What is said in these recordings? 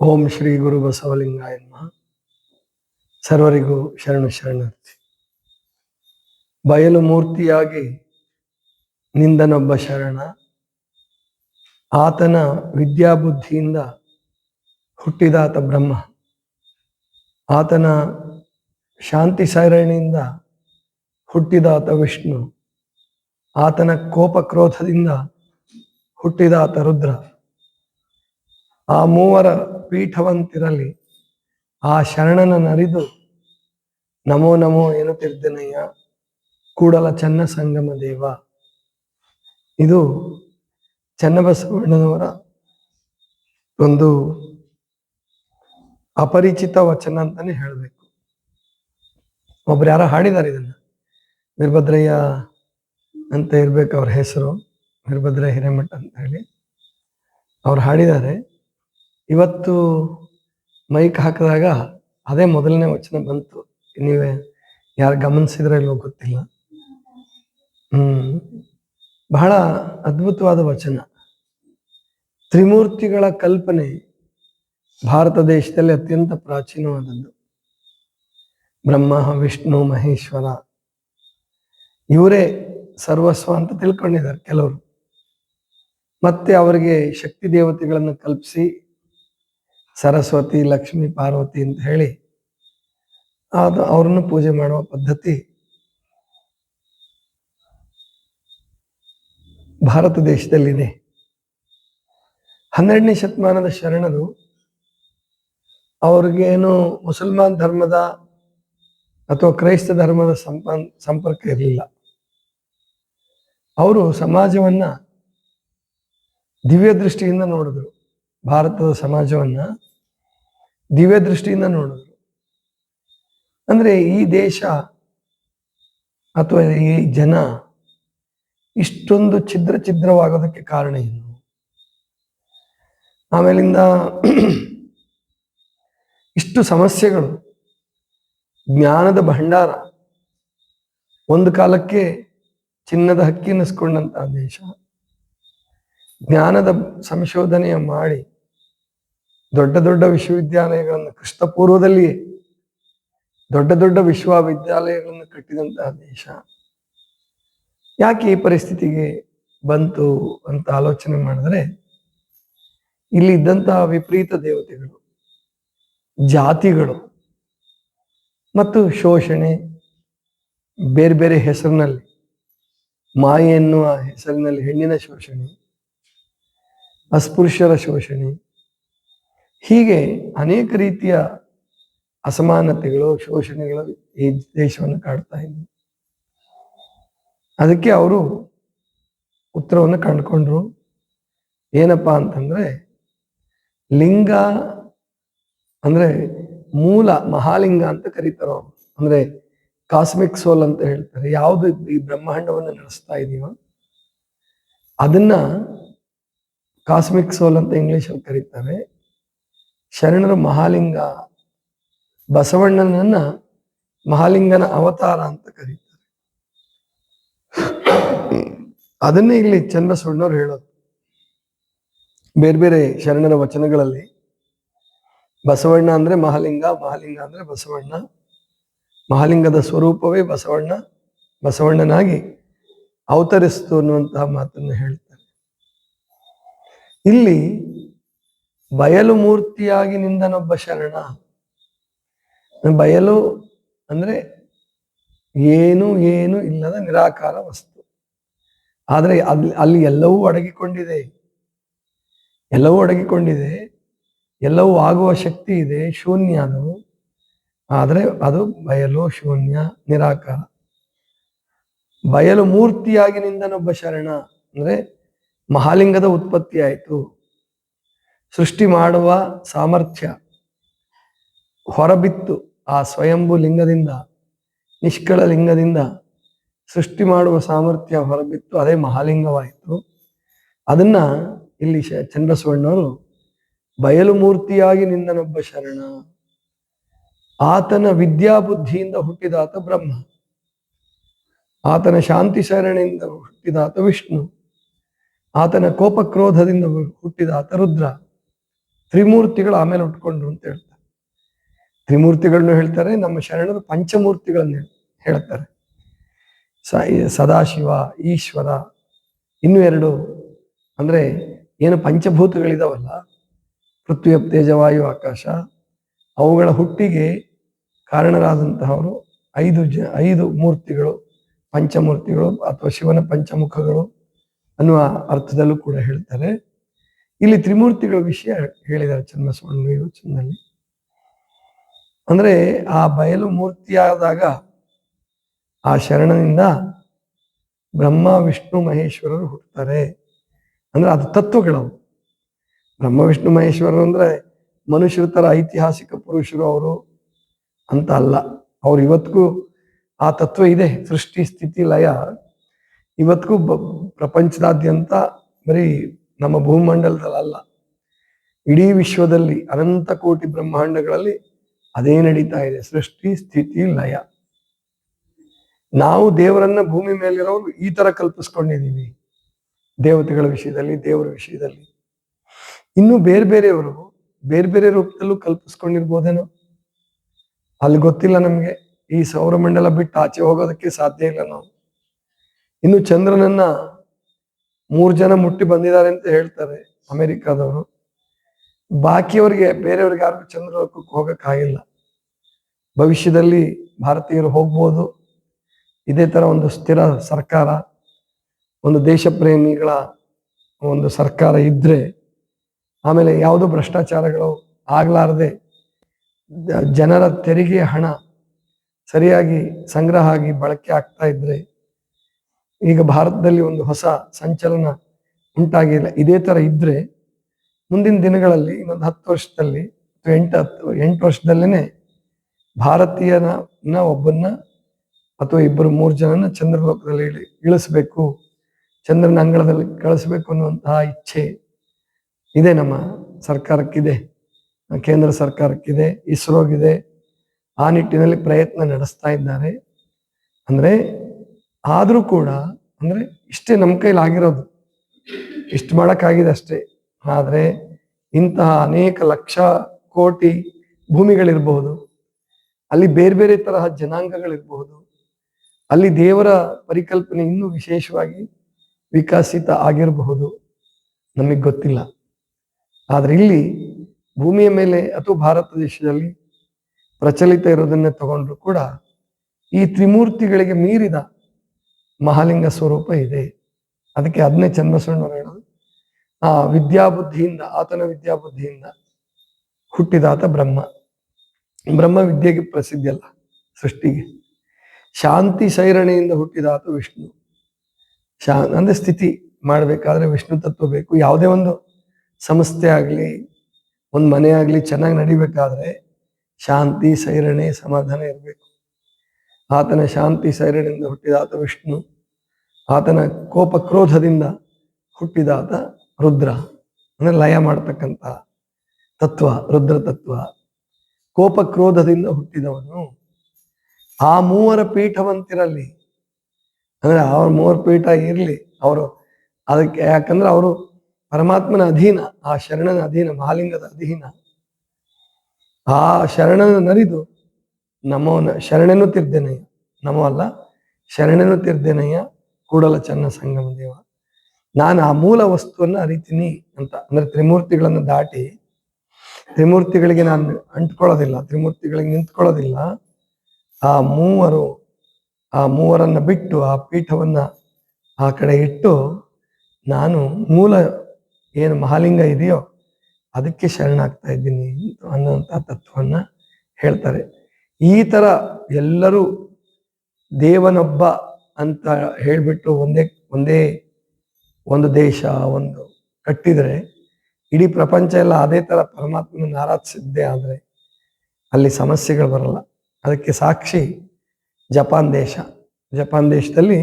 ಓಂ ಶ್ರೀ ಗುರು ಬಸವಲಿಂಗಾಯ ನಮಃ. ಸರ್ವರಿಗೂ ಶರಣ ಶರಣಾರ್ಥಿ. ಬಯಲು ಮೂರ್ತಿಯಾಗಿ ನಿಂದನೊಬ್ಬ ಶರಣ, ಆತನ ವಿದ್ಯಾಬುದ್ಧಿಯಿಂದ ಹುಟ್ಟಿದಾತ ಬ್ರಹ್ಮ, ಆತನ ಶಾಂತಿ ಸರಣಿಯಿಂದ ಹುಟ್ಟಿದಾತ ವಿಷ್ಣು, ಆತನ ಕೋಪ ಕ್ರೋಧದಿಂದ ಹುಟ್ಟಿದಾತ ರುದ್ರ. ಆ ಮೂವರ ಪೀಠವಂತಿರಲಿ, ಆ ಶರಣನ ನರಿದು, ನಮೋ ನಮೋ ಎನ್ನುತ್ತಿರ್ದನಯ್ಯ ಕೂಡಲ ಚನ್ನ ಸಂಗಮ ದೇವ. ಇದು ಚನ್ನಬಸವಣ್ಣನವರ ಒಂದು ಅಪರಿಚಿತ ವಚನ ಅಂತಾನೆ ಹೇಳಬೇಕು. ಒಬ್ರು ಯಾರೋ ಹಾಡಿದ್ದಾರೆ ಇದನ್ನ. ವೀರಭದ್ರಯ್ಯ ಅಂತ ಇರ್ಬೇಕು ಅವ್ರ ಹೆಸರು ವೀರಭದ್ರ ಹಿರೇಮಠ ಅಂತ ಹೇಳಿ. ಅವ್ರು ಹಾಡಿದ್ದಾರೆ. ಇವತ್ತು ಮೈಕ್ ಹಾಕಿದಾಗ ಅದೇ ಮೊದಲನೇ ವಚನ ಬಂತು. ನೀವೇ ಯಾರು ಗಮನಿಸಿದ್ರೆ ಇಲ್ಲೋ ಗೊತ್ತಿಲ್ಲ. ಹ್ಮ್. ಬಹಳ ಅದ್ಭುತವಾದ ವಚನ. ತ್ರಿಮೂರ್ತಿಗಳ ಕಲ್ಪನೆ ಭಾರತ ದೇಶದಲ್ಲಿ ಅತ್ಯಂತ ಪ್ರಾಚೀನವಾದದ್ದು. ಬ್ರಹ್ಮ, ವಿಷ್ಣು, ಮಹೇಶ್ವರ. ಇವರೇ ಸರ್ವಸ್ವ ಅಂತ ತಿಳ್ಕೊಂಡಿದ್ದಾರೆ ಕೆಲವರು. ಮತ್ತೆ ಅವರಿಗೆ ಶಕ್ತಿ ದೇವತೆಗಳನ್ನು ಕಲ್ಪಿಸಿ ಸರಸ್ವತಿ, ಲಕ್ಷ್ಮಿ, ಪಾರ್ವತಿ ಅಂತ ಹೇಳಿ ಅದು ಅವ್ರನ್ನು ಪೂಜೆ ಮಾಡುವ ಪದ್ಧತಿ ಭಾರತ ದೇಶದಲ್ಲಿದೆ ಹನ್ನೆರಡನೇ ಶತಮಾನದ ಶರಣರು ಅವ್ರಿಗೇನು ಮುಸಲ್ಮಾನ್ ಧರ್ಮದ ಅಥವಾ ಕ್ರೈಸ್ತ ಧರ್ಮದ ಸಂಪನ್ ಸಂಪರ್ಕ ಇರಲಿಲ್ಲ. ಅವರು ಸಮಾಜವನ್ನ ದಿವ್ಯ ದೃಷ್ಟಿಯಿಂದ ನೋಡಿದ್ರು. ಭಾರತದ ಸಮಾಜವನ್ನ ದಿವ್ಯ ದೃಷ್ಟಿಯಿಂದ ನೋಡಿದ್ರು. ಅಂದ್ರೆ ಈ ದೇಶ ಅಥವಾ ಈ ಜನ ಇಷ್ಟೊಂದು ಛಿದ್ರ ಛಿದ್ರವಾಗೋದಕ್ಕೆ ಕಾರಣ ಏನು? ಆಮೇಲಿಂದ ಇಷ್ಟು ಸಮಸ್ಯೆಗಳು, ಜ್ಞಾನದ ಭಂಡಾರ, ಒಂದು ಕಾಲಕ್ಕೆ ಚಿನ್ನದ ಹಕ್ಕಿ ಅನ್ನಿಸ್ಕೊಂಡಂತಹ ದೇಶ, ಜ್ಞಾನದ ಸಂಶೋಧನೆಯ ಮಾಡಿ ದೊಡ್ಡ ದೊಡ್ಡ ವಿಶ್ವವಿದ್ಯಾಲಯಗಳನ್ನು ಕ್ರಿಸ್ತಪೂರ್ವದಲ್ಲಿಯೇ ದೊಡ್ಡ ದೊಡ್ಡ ವಿಶ್ವವಿದ್ಯಾಲಯಗಳನ್ನು ಕಟ್ಟಿದಂತಹ ದೇಶ. ಯಾಕೆ ಈ ಪರಿಸ್ಥಿತಿಗೆ ಬಂತು ಅಂತ ಆಲೋಚನೆ ಮಾಡಿದ್ರೆ, ಇಲ್ಲಿ ಇದ್ದಂತಹ ವಿಪರೀತ ದೇವತೆಗಳು, ಜಾತಿಗಳು ಮತ್ತು ಶೋಷಣೆ, ಬೇರೆ ಬೇರೆ ಹೆಸರಿನಲ್ಲಿ ಮಾಯೆ ಎನ್ನುವ ಹೆಸರಿನಲ್ಲಿ ಹೆಣ್ಣಿನ ಶೋಷಣೆ, ಅಸ್ಪೃಶ್ಯರ ಶೋಷಣೆ ಹೀಗೆ ಅನೇಕ ರೀತಿಯ ಅಸಮಾನತೆಗಳು, ಶೋಷಣೆಗಳು ಈ ದೇಶವನ್ನು ಕಾಡ್ತಾ ಇದ್ವು. ಅದಕ್ಕೆ ಅವರು ಉತ್ತರವನ್ನು ಕಂಡುಕೊಂಡ್ರು. ಏನಪ್ಪಾ ಅಂತಂದ್ರೆ, ಲಿಂಗ ಅಂದ್ರೆ ಮೂಲ ಮಹಾಲಿಂಗ ಅಂತ ಕರೀತಾರ ಅಂದ್ರೆ ಕಾಸ್ಮಿಕ್ ಸೋಲ್ ಅಂತ ಹೇಳ್ತಾರೆ. ಯಾವುದು ಈ ಬ್ರಹ್ಮಾಂಡವನ್ನು ನಡೆಸ್ತಾ ಇದೆಯೋ, ಅದನ್ನ ಕಾಸ್ಮಿಕ್ ಸೋಲ್ ಅಂತ ಇಂಗ್ಲಿಷಲ್ಲಿ ಕರೀತಾರೆ. ಶರಣರು ಮಹಾಲಿಂಗ, ಬಸವಣ್ಣನನ್ನ ಮಹಾಲಿಂಗನ ಅವತಾರ ಅಂತ ಕರೀತಾರೆ. ಅದನ್ನೇ ಇಲ್ಲಿ ಚನ್ನಬಸವಣ್ಣವ್ರು ಹೇಳೋದು. ಬೇರೆ ಬೇರೆ ಶರಣರ ವಚನಗಳಲ್ಲಿ ಬಸವಣ್ಣ ಅಂದ್ರೆ ಮಹಾಲಿಂಗ ಮಹಾಲಿಂಗ ಅಂದ್ರೆ ಬಸವಣ್ಣ, ಮಹಾಲಿಂಗದ ಸ್ವರೂಪವೇ ಬಸವಣ್ಣ, ಬಸವಣ್ಣನಾಗಿ ಅವತರಿಸ್ತು ಅನ್ನುವಂತಹ ಮಾತನ್ನು ಹೇಳ್ತಾರೆ. ಇಲ್ಲಿ ಬಯಲು ಮೂರ್ತಿಯಾಗಿ ನಿಂದನೊಬ್ಬ ಶರಣ. ಬಯಲು ಅಂದ್ರೆ ಏನು ಏನು ಇಲ್ಲದ ನಿರಾಕಾರ ವಸ್ತು. ಆದರೆ ಅಲ್ಲಿ ಅಲ್ಲಿ ಎಲ್ಲವೂ ಅಡಗಿಕೊಂಡಿದೆ. ಎಲ್ಲವೂ ಅಡಗಿಕೊಂಡಿದೆ. ಎಲ್ಲವೂ ಆಗುವ ಶಕ್ತಿ ಇದೆ, ಶೂನ್ಯ ಅದು. ಆದರೆ ಅದು ಬಯಲು ಶೂನ್ಯ, ನಿರಾಕಾರ. ಬಯಲು ಮೂರ್ತಿಯಾಗಿ ನಿಂದನೊಬ್ಬ ಶರಣ ಅಂದ್ರೆ ಮಹಾಲಿಂಗದ ಉತ್ಪತ್ತಿ ಆಯಿತು. ಸೃಷ್ಟಿ ಮಾಡುವ ಸಾಮರ್ಥ್ಯ ಹೊರಬಿತ್ತು ಆ ಸ್ವಯಂಭು ಲಿಂಗದಿಂದ, ನಿಷ್ಕಳ ಲಿಂಗದಿಂದ ಸೃಷ್ಟಿ ಮಾಡುವ ಸಾಮರ್ಥ್ಯ ಹೊರಬಿತ್ತು, ಅದೇ ಮಹಾಲಿಂಗವಾಯಿತು. ಅದನ್ನ ಇಲ್ಲಿ ಶ ಚಂದ್ರಸವಣ್ಣವರು ಬಯಲು ಮೂರ್ತಿಯಾಗಿ ನಿಂದನೊಬ್ಬ ಶರಣ, ಆತನ ವಿದ್ಯಾಬುದ್ಧಿಯಿಂದ ಹುಟ್ಟಿದಾತ ಬ್ರಹ್ಮ, ಆತನ ಶಾಂತಿ ಶರಣೆಯಿಂದ ಹುಟ್ಟಿದಾತ ವಿಷ್ಣು, ಆತನ ಕೋಪಕ್ರೋಧದಿಂದ ಹುಟ್ಟಿದಾತ ರುದ್ರ. ತ್ರಿಮೂರ್ತಿಗಳು ಆಮೇಲೆ ಉಟ್ಕೊಂಡ್ರು ಅಂತ ಹೇಳ್ತಾರೆ. ತ್ರಿಮೂರ್ತಿಗಳನ್ನು ಹೇಳ್ತಾರೆ, ನಮ್ಮ ಶರಣರು ಪಂಚಮೂರ್ತಿಗಳನ್ನ ಹೇಳ್- ಹೇಳ್ತಾರೆ. ಸದಾಶಿವ, ಈಶ್ವರ, ಇನ್ನು ಎರಡು, ಅಂದ್ರೆ ಏನು ಪಂಚಭೂತಗಳಿದಾವಲ್ಲ ಪೃಥ್ವಿ ತೇಜವಾಯು ತೇಜ ವಾಯು ಆಕಾಶ, ಅವುಗಳ ಹುಟ್ಟಿಗೆ ಕಾರಣರಾದಂತಹವರು ಐದು ಜ, ಐದು ಮೂರ್ತಿಗಳು, ಪಂಚಮೂರ್ತಿಗಳು ಅಥವಾ ಶಿವನ ಪಂಚಮುಖಗಳು ಅನ್ನುವ ಅರ್ಥದಲ್ಲೂ ಕೂಡ ಹೇಳ್ತಾರೆ. ಇಲ್ಲಿ ತ್ರಿಮೂರ್ತಿಗಳ ವಿಷಯ ಹೇಳಿದ್ದಾರೆ ಚನ್ನಬಸವಣ್ಣ ವಿವಚನದಲ್ಲಿ ಅಂದ್ರೆ ಆ ಬಯಲು ಮೂರ್ತಿಯಾದಾಗ ಆ ಶರಣನಿಂದ ಬ್ರಹ್ಮ, ವಿಷ್ಣು, ಮಹೇಶ್ವರರು ಹುಟ್ಟುತ್ತಾರೆ. ಅಂದ್ರೆ ಅದು ತತ್ವಗಳವು. ಬ್ರಹ್ಮ, ವಿಷ್ಣು, ಮಹೇಶ್ವರರು ಅಂದ್ರೆ ಮನುಷ್ಯರ ತರ ಐತಿಹಾಸಿಕ ಪುರುಷರು ಅವರು ಅಂತ ಅಲ್ಲ. ಅವ್ರು ಇವತ್ತಿಗೂ ಆ ತತ್ವ ಇದೆ. ಸೃಷ್ಟಿ, ಸ್ಥಿತಿ, ಲಯ. ಇವತ್ತಿಗೂ ಪ್ರಪಂಚದಾದ್ಯಂತ ಬರೀ ನಮ್ಮ ಭೂಮಂಡಲದಲ್ಲ. ಇಡೀ ವಿಶ್ವದಲ್ಲಿ ಅನಂತ ಕೋಟಿ ಬ್ರಹ್ಮಾಂಡಗಳಲ್ಲಿ ಅದೇ ನಡೀತಾ ಇದೆ. ಸೃಷ್ಟಿ, ಸ್ಥಿತಿ, ಲಯ. ನಾವು ದೇವರನ್ನ ಭೂಮಿ ಮೇಲಿರೋರು ಈ ತರ ಕಲ್ಪಿಸ್ಕೊಂಡಿದ್ದೀವಿ ದೇವತೆಗಳ ವಿಷಯದಲ್ಲಿ, ದೇವರ ವಿಷಯದಲ್ಲಿ. ಇನ್ನು ಬೇರೆ ಬೇರೆಯವರು, ಬೇರೆ ಬೇರೆ ರೂಪದಲ್ಲೂ ಕಲ್ಪಿಸ್ಕೊಂಡಿರ್ಬೋದೇನೋ? ಅಲ್ಲಿ ಗೊತ್ತಿಲ್ಲ ನಮ್ಗೆ. ಈ ಸೌರಮಂಡಲ ಬಿಟ್ಟು ಆಚೆ ಹೋಗೋದಕ್ಕೆ ಸಾಧ್ಯ ಇಲ್ಲ ನಾವು. ಇನ್ನು ಚಂದ್ರನನ್ನ ಮೂರ್ ಜನ ಮುಟ್ಟಿ ಬಂದಿದ್ದಾರೆ ಅಂತ ಹೇಳ್ತಾರೆ ಅಮೆರಿಕಾದವರು. ಬಾಕಿಯವರಿಗೆ, ಬೇರೆಯವ್ರಿಗೆ ಯಾರಿಗೂ ಚಂದ್ರಲೋಕಕ್ಕೆ ಹೋಗಕ್ಕಾಗಿಲ್ಲ. ಭವಿಷ್ಯದಲ್ಲಿ ಭಾರತೀಯರು ಹೋಗ್ಬೋದು. ಇದೇ ತರ ಒಂದು ಸ್ಥಿರ ಸರ್ಕಾರ, ಒಂದು ದೇಶ ಪ್ರೇಮಿಗಳ ಒಂದು ಸರ್ಕಾರ ಇದ್ರೆ, ಆಮೇಲೆ ಯಾವುದೋ ಭ್ರಷ್ಟಾಚಾರಗಳು ಆಗ್ಲಾರದೆ, ಜನರ ತೆರಿಗೆ ಹಣ ಸರಿಯಾಗಿ ಸಂಗ್ರಹ ಆಗಿ ಬಳಕೆ ಆಗ್ತಾ ಇದ್ರೆ ಈಗ ಭಾರತದಲ್ಲಿ ಒಂದು ಹೊಸ ಸಂಚಲನ ಉಂಟಾಗಿಲ್ಲ. ಇದೇ ತರ ಇದ್ರೆ ಮುಂದಿನ ದಿನಗಳಲ್ಲಿ ಇನ್ನೊಂದು ಹತ್ತು ವರ್ಷದಲ್ಲಿ ಎಂಟು ಹತ್ತು, ಎಂಟು ವರ್ಷದಲ್ಲೇನೆ ಭಾರತೀಯನ ಒಬ್ಬನ್ನ ಅಥವಾ ಇಬ್ಬರು ಮೂರು ಜನನ ಚಂದ್ರಲೋಕದಲ್ಲಿ ಇಳಿ, ಇಳಿಸ್ಬೇಕು, ಚಂದ್ರನ ಅಂಗಳದಲ್ಲಿ ಕಳಿಸ್ಬೇಕು ಅನ್ನುವಂತಹ ಇಚ್ಛೆ ಇದೆ ನಮ್ಮ ಸರ್ಕಾರಕ್ಕಿದೆ. ಕೇಂದ್ರ ಸರ್ಕಾರಕ್ಕಿದೆ. ಇಸ್ರೋಗಿದೆ. ಆ ನಿಟ್ಟಿನಲ್ಲಿ ಪ್ರಯತ್ನ ನಡೆಸ್ತಾ ಇದ್ದಾರೆ. ಅಂದ್ರೆ ಆದ್ರೂ ಕೂಡ ಅಂದ್ರೆ ಇಷ್ಟೇ ನಮ್ಮ ಕೈಲಿ ಆಗಿರೋದು. ಇಷ್ಟು ಮಾಡೋಕ್ಕಾಗಿದೆ ಅಷ್ಟೇ. ಆದರೆ ಇಂತಹ ಅನೇಕ ಲಕ್ಷ ಕೋಟಿ ಭೂಮಿಗಳಿರಬಹುದು, ಅಲ್ಲಿ ಬೇರೆ ಬೇರೆ ತರಹ ಜನಾಂಗಗಳಿರಬಹುದು, ಅಲ್ಲಿ ದೇವರ ಪರಿಕಲ್ಪನೆ ಇನ್ನೂ ವಿಶೇಷವಾಗಿ ವಿಕಸಿತ ಆಗಿರಬಹುದು, ನಮಗೆ ಗೊತ್ತಿಲ್ಲ. ಆದರೆ ಇಲ್ಲಿ ಭೂಮಿಯ ಮೇಲೆ ಅಥವಾ ಭಾರತ ದೇಶದಲ್ಲಿ ಪ್ರಚಲಿತ ಇರೋದನ್ನೇ ತಗೊಂಡ್ರು ಕೂಡ ಈ ತ್ರಿಮೂರ್ತಿಗಳಿಗೆ ಮೀರಿದ ಮಹಾಲಿಂಗ ಸ್ವರೂಪ ಇದೆ. ಅದಕ್ಕೆ ಅದನ್ನೇ ಚನ್ನಬಸವಣ್ಣವರು ಹೇಳೋದು ಆ ವಿದ್ಯಾಬುದ್ಧಿಯಿಂದ, ಆತನ ವಿದ್ಯಾಬುದ್ಧಿಯಿಂದ ಹುಟ್ಟಿದಾತ ಬ್ರಹ್ಮ. ಬ್ರಹ್ಮ ವಿದ್ಯೆಗೆ ಪ್ರಸಿದ್ಧಿ ಅಲ್ಲ, ಸೃಷ್ಟಿಗೆ. ಶಾಂತಿ ಸೈರಣೆಯಿಂದ ಹುಟ್ಟಿದಾತ ವಿಷ್ಣು. ಶಾ, ಅಂದ್ರೆ ಸ್ಥಿತಿ ಮಾಡಬೇಕಾದ್ರೆ ವಿಷ್ಣು ತತ್ವ ಬೇಕು. ಯಾವುದೇ ಒಂದು ಸಂಸ್ಥೆ ಆಗಲಿ, ಒಂದು ಮನೆ ಆಗಲಿ ಚೆನ್ನಾಗಿ ನಡಿಬೇಕಾದ್ರೆ ಶಾಂತಿ ಸೈರಣೆ ಸಮಾಧಾನ ಇರಬೇಕು. ಆತನ ಶಾಂತಿ ಸೈರಣೆಯಿಂದ ಹುಟ್ಟಿದಾತ ವಿಷ್ಣು, ಆತನ ಕೋಪ ಕ್ರೋಧದಿಂದ ಹುಟ್ಟಿದಾತ ರುದ್ರ. ಅಂದರೆ ಲಯ ಮಾಡ್ತಕ್ಕಂಥ ತತ್ವ, ರುದ್ರ ತತ್ವ. ಕೋಪ ಕ್ರೋಧದಿಂದ ಹುಟ್ಟಿದವನು. ಆ ಮೂವರ ಪೀಠವಂತಿರಲಿ ಅಂದರೆ ಅವ್ರ ಮೂವರ ಪೀಠ ಇರಲಿ, ಅವರು ಅದಕ್ಕೆ ಯಾಕಂದ್ರೆ ಅವರು ಪರಮಾತ್ಮನ ಅಧೀನ, ಆ ಶರಣನ ಅಧೀನ, ಮಹಾಲಿಂಗದ ಅಧೀನ. ಆ ಶರಣನ ನರಿದು ನಮೋನ ಶರಣೆನೂ ತಿರ್ದೆನಯ್ಯ. ನಮೋ ಅಲ್ಲ ಶರಣನು ತಿರ್ದೆನಯ್ಯ, ಕೂಡಲ ಚನ್ನ ಸಂಗಮ ದೇವ. ನಾನು ಆ ಮೂಲ ವಸ್ತುವನ್ನು ಅರಿತೀನಿ ಅಂತ, ಅಂದ್ರೆ ತ್ರಿಮೂರ್ತಿಗಳನ್ನು ದಾಟಿ, ತ್ರಿಮೂರ್ತಿಗಳಿಗೆ ನಾನು ಅಂಟ್ಕೊಳ್ಳೋದಿಲ್ಲ, ತ್ರಿಮೂರ್ತಿಗಳಿಗೆ ನಿಂತ್ಕೊಳ್ಳೋದಿಲ್ಲ. ಆ ಮೂವರು, ಆ ಮೂವರನ್ನ ಬಿಟ್ಟು ಆ ಪೀಠವನ್ನ ಆ ಕಡೆ ಇಟ್ಟು, ನಾನು ಮೂಲ ಏನು ಮಹಾಲಿಂಗ ಇದೆಯೋ, ಅದಕ್ಕೆ ಶರಣಾಗ್ತಾ ಇದ್ದೀನಿ ಅನ್ನುವಂಥ ತತ್ವವನ್ನ ಹೇಳ್ತಾರೆ. ಈ ಥರ ಎಲ್ಲರೂ ದೇವನೊಬ್ಬ ಅಂತ ಹೇಳಿಬಿಟ್ಟು ಒಂದೇ ಒಂದೇ ಒಂದು ದೇಶ, ಒಂದು ಕಟ್ಟಿದರೆ ಇಡೀ ಪ್ರಪಂಚ ಎಲ್ಲ ಅದೇ ಥರ ಪರಮಾತ್ಮನ ಆರಾಧಿಸಿದ್ದೆ ಆದರೆ ಅಲ್ಲಿ ಸಮಸ್ಯೆಗಳು ಬರಲ್ಲ. ಅದಕ್ಕೆ ಸಾಕ್ಷಿ ಜಪಾನ್ ದೇಶ. ಜಪಾನ್ ದೇಶದಲ್ಲಿ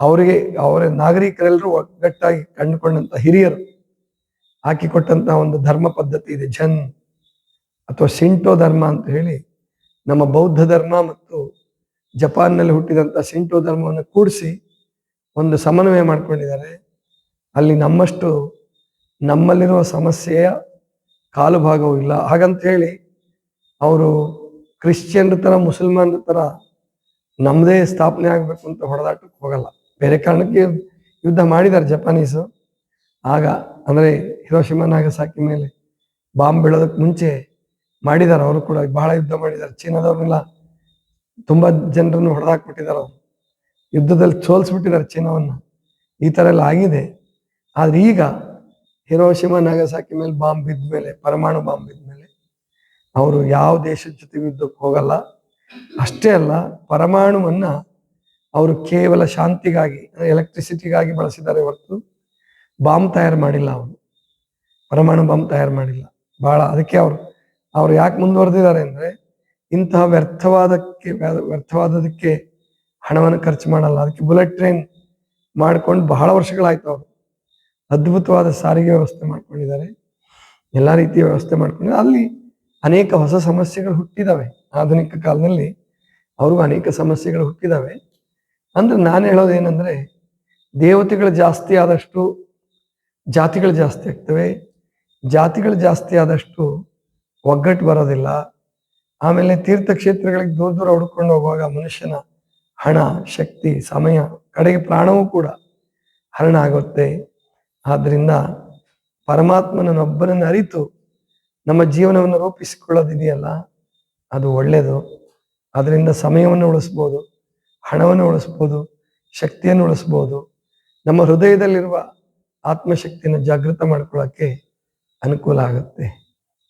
ಅವರಿಗೆ, ಅವರ ನಾಗರಿಕರೆಲ್ಲರೂ ಒಗ್ಗಟ್ಟಾಗಿ ಕಂಡುಕೊಂಡಂಥ ಹಿರಿಯರು ಹಾಕಿಕೊಟ್ಟಂಥ ಒಂದು ಧರ್ಮ ಪದ್ಧತಿ ಇದೆ. ಜನ್ ಅಥವಾ ಸಿಂಟೋ ಧರ್ಮ ಅಂತ ಹೇಳಿ ನಮ್ಮ ಬೌದ್ಧ ಧರ್ಮ ಮತ್ತು ಜಪಾನ್ನಲ್ಲಿ ಹುಟ್ಟಿದಂಥ ಸಿಂಟೋ ಧರ್ಮವನ್ನು ಕೂಡಿಸಿ ಒಂದು ಸಮನ್ವಯ ಮಾಡ್ಕೊಂಡಿದ್ದಾರೆ. ಅಲ್ಲಿ ನಮ್ಮಷ್ಟು ನಮ್ಮಲ್ಲಿರುವ ಸಮಸ್ಯೆಯ ಕಾಲು ಭಾಗವೂ ಇಲ್ಲ. ಹಾಗಂತ ಹೇಳಿ ಅವರು ಕ್ರಿಶ್ಚಿಯನ್ರ ಥರ ಮುಸಲ್ಮಾನರ ಥರ ನಮ್ಮದೇ ಸ್ಥಾಪನೆ ಆಗಬೇಕು ಅಂತ ಹೊಡೆದಾಟಕ್ಕೆ ಹೋಗಲ್ಲ. ಬೇರೆ ಕಾರಣಕ್ಕೆ ಯುದ್ಧ ಮಾಡಿದ್ದಾರೆ ಜಪಾನೀಸು ಆಗ ಅಂದರೆ ಹಿರೋಶಿಮಾ, ನಾಗಸಾಕಿ ಮೇಲೆ ಬಾಂಬ್ ಬೀಳೋದಕ್ಕೆ ಮುಂಚೆ ಮಾಡಿದ್ದಾರೆ, ಅವರು ಕೂಡ ಬಹಳ ಯುದ್ಧ ಮಾಡಿದ್ದಾರೆ. ಚೀನಾದವ್ರನ್ನೆಲ್ಲ ತುಂಬಾ ಜನರನ್ನು ಹೊಡೆದಾಕ್ಬಿಟ್ಟಿದ್ದಾರೆ ಅವರು. ಯುದ್ಧದಲ್ಲಿ ಸೋಲ್ಸ್ಬಿಟ್ಟಿದ್ದಾರೆ ಚೀನಾವನ್ನ. ಈ ಥರ ಎಲ್ಲ ಆಗಿದೆ. ಆದ್ರೆ ಈಗ ಹಿರೋಶಿಮಾ, ನಾಗಸಾಕಿ ಮೇಲೆ ಬಾಂಬ್ ಬಿದ್ದ ಮೇಲೆ, ಪರಮಾಣು ಬಾಂಬ್ ಬಿದ್ದ ಮೇಲೆ ಅವರು ಯಾವ ದೇಶದ ಜೊತೆ ಯುದ್ಧಕ್ಕೆ ಹೋಗಲ್ಲ. ಅಷ್ಟೇ ಅಲ್ಲ, ಪರಮಾಣುವನ್ನ ಅವರು ಕೇವಲ ಶಾಂತಿಗಾಗಿ ಎಲೆಕ್ಟ್ರಿಸಿಟಿಗಾಗಿ ಬಳಸಿದ್ದಾರೆ ಹೊರತು ಬಾಂಬ್ ತಯಾರು ಮಾಡಿಲ್ಲ ಅವರು. ಪರಮಾಣು ಬಾಂಬ್ ತಯಾರು ಮಾಡಿಲ್ಲ. ಬಹಳ, ಅದಕ್ಕೆ ಅವರು ಅವ್ರು ಯಾಕೆ ಮುಂದುವರೆದಿದ್ದಾರೆ ಅಂದ್ರೆ ಇಂತಹ ವ್ಯರ್ಥವಾದಕ್ಕೆ ವ್ಯರ್ಥವಾದದಕ್ಕೆ ಹಣವನ್ನು ಖರ್ಚು ಮಾಡಲ್ಲ. ಅದಕ್ಕೆ ಬುಲೆಟ್ ಟ್ರೈನ್ ಮಾಡ್ಕೊಂಡು ಬಹಳ ವರ್ಷಗಳಾಯ್ತು ಅವರು. ಅದ್ಭುತವಾದ ಸಾರಿಗೆ ವ್ಯವಸ್ಥೆ ಮಾಡ್ಕೊಂಡಿದ್ದಾರೆ. ಎಲ್ಲ ರೀತಿಯ ವ್ಯವಸ್ಥೆ ಮಾಡ್ಕೊಂಡಿದ್ದಾರೆ. ಅಲ್ಲಿ ಅನೇಕ ಹೊಸ ಸಮಸ್ಯೆಗಳು ಹುಟ್ಟಿದಾವೆ. ಆಧುನಿಕ ಕಾಲದಲ್ಲಿ ಅವ್ರಿಗೂ ಅನೇಕ ಸಮಸ್ಯೆಗಳು ಹುಟ್ಟಿದಾವೆ. ಅಂದ್ರೆ ನಾನು ಹೇಳೋದು ಏನಂದ್ರೆ, ದೇವತೆಗಳು ಜಾಸ್ತಿ ಆದಷ್ಟು ಜಾತಿಗಳು ಜಾಸ್ತಿ ಆಗ್ತವೆ. ಜಾತಿಗಳು ಜಾಸ್ತಿ ಆದಷ್ಟು ಒಗ್ಗಟ್ಟು ಬರೋದಿಲ್ಲ. ಆಮೇಲೆ ತೀರ್ಥಕ್ಷೇತ್ರಗಳಿಗೆ ದೂರ ದೂರ ಹುಡ್ಕೊಂಡು ಹೋಗುವಾಗ ಮನುಷ್ಯನ ಹಣ, ಶಕ್ತಿ, ಸಮಯ, ಕಡೆಗೆ ಪ್ರಾಣವೂ ಕೂಡ ಹರಣ ಆಗುತ್ತೆ. ಆದ್ದರಿಂದ ಪರಮಾತ್ಮನನ್ನೊಬ್ಬನನ್ನು ಅರಿತು ನಮ್ಮ ಜೀವನವನ್ನು ರೂಪಿಸಿಕೊಳ್ಳೋದಿದೆಯಲ್ಲ, ಅದು ಒಳ್ಳೆಯದು ಅದರಿಂದ ಸಮಯವನ್ನು ಉಳಿಸ್ಬೋದು, ಹಣವನ್ನು ಉಳಿಸ್ಬೋದು, ಶಕ್ತಿಯನ್ನು ಉಳಿಸ್ಬೋದು. ನಮ್ಮ ಹೃದಯದಲ್ಲಿರುವ ಆತ್ಮಶಕ್ತಿಯನ್ನು ಜಾಗೃತ ಮಾಡ್ಕೊಳ್ಳೋಕ್ಕೆ ಅನುಕೂಲ ಆಗುತ್ತೆ.